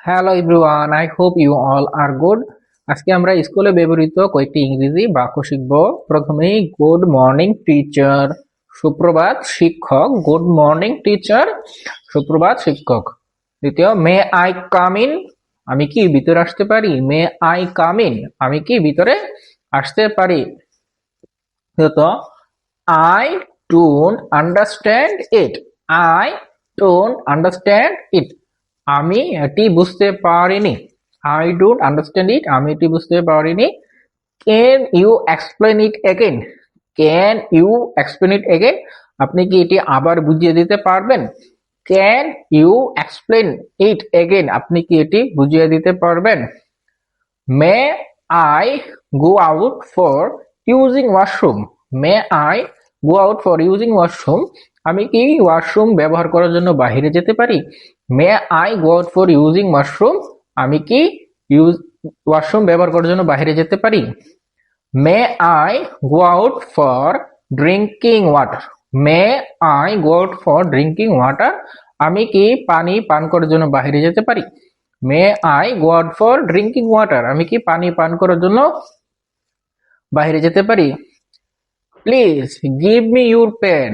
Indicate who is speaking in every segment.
Speaker 1: Hello everyone I hope you all are good আজকে আমরা স্কুলে ব্যবহৃত কয়েকটি ইংরেজি বাক্য শিখব। প্রথমেই গুড মর্নিং টিচার সুপ্রভাত, শিক্ষক। গুড মর্নিং টিচার সুপ্রভাত, শিক্ষক। দ্বিতীয় মে আই কাম ইন আমি কি ভিতরে আসতে পারি? মে আই কাম ইন আমি কি ভিতরে আসতে পারি? I don't understand it I don't understand it আমি এটি বুঝতে পারিনি। আই ডোন্ট আন্ডারস্ট্যান্ড ইট আমি এটি বুঝতে পারিনি। Can you explain it again can you explain it again আপনি কি এটি আবার বুঝিয়ে দিতে পারবেন? Can you explain it again আপনি কি এটি বুঝিয়ে দিতে পারবেন? May I go out for using washroom may I go out for using washroom আমি কি ওয়াশরুম ব্যবহার করার জন্য বাইরে যেতে পারি? May I go out for using washroom আমি কি ইউজ ওয়াশরুম ব্যবহার করার জন্য বাইরে যেতে পারি? May I go out for drinking water may I go out for drinking water আমি কি পানি পান করার জন্য বাইরে যেতে পারি? May I go out for drinking water আমি কি পানি পান করার জন্য বাইরে যেতে পারি? Please give me your pen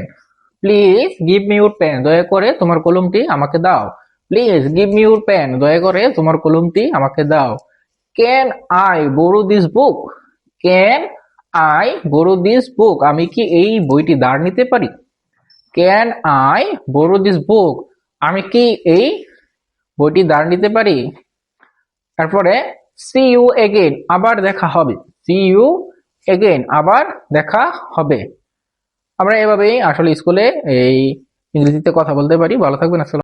Speaker 1: please give me your pen দয়া করে তোমার কলমটি আমাকে দাও। Please give me your pen দয়া করে তোমার কলমটি আমাকে দাও। Can I borrow this book can I borrow this book আমি কি এই বইটি দাঁড় নিতে পারি? Can I borrow this book আমি কি এই বইটি দাঁড় নিতে পারি? তারপরে সি ইউ এগেন আবার দেখা হবে। সি ইউ এগেন আবার দেখা হবে। আমরা এভাবেই আসলে স্কুলে এই ইংরেজিতে কথা বলতে পারি। ভালো থাকবেন, আসসালাম